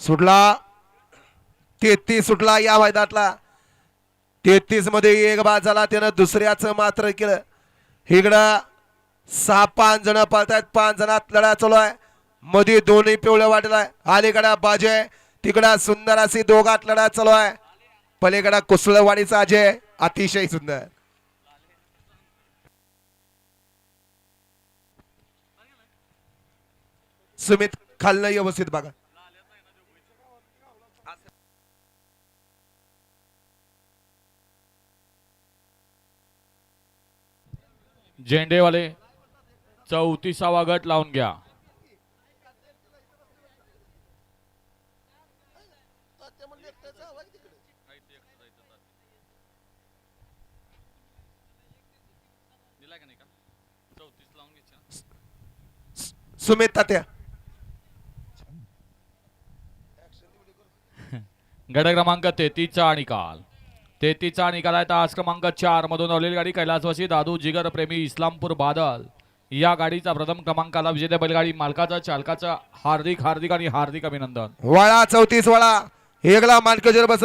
सुटला. तेहतीस सुटला या मैदानातला. तेहतीसमध्ये एक बाद झाला. त्यानं दुसऱ्याचं मात्र केलं. इकडं सहा पाच जण पळतायत. पाच जणात लढा चालू आहे. मध्ये दोन्ही पिवळं वाटलं आहे. अलीकडं बाजे तिकडं सुंदर अशी दोघात लढा चालू आहे. पलीकडं कुसळवाडीचा अजय अतिशय सुंदर. सुमित खालनं व्यवस्थित बघा. झेंडेवाले चौतीसावा गट लावून घ्या. सुमित तात्या. गट क्रमांक तेहतीसचा निकाल तेहतीसचा निकाल आहे. तास क्रमांक चार मधून आवलेली गाडी कैलासवासी दादू जिगर प्रेमी इस्लामपूर बादल. या गाडीचा प्रथम क्रमांकाला विजेत्या बैलगाडी मालकाचा चालकाचा हार्दिक हार्दिक आणि हार्दिक अभिनंदन. वळा चौतीस वळा. एकला मानकजर बस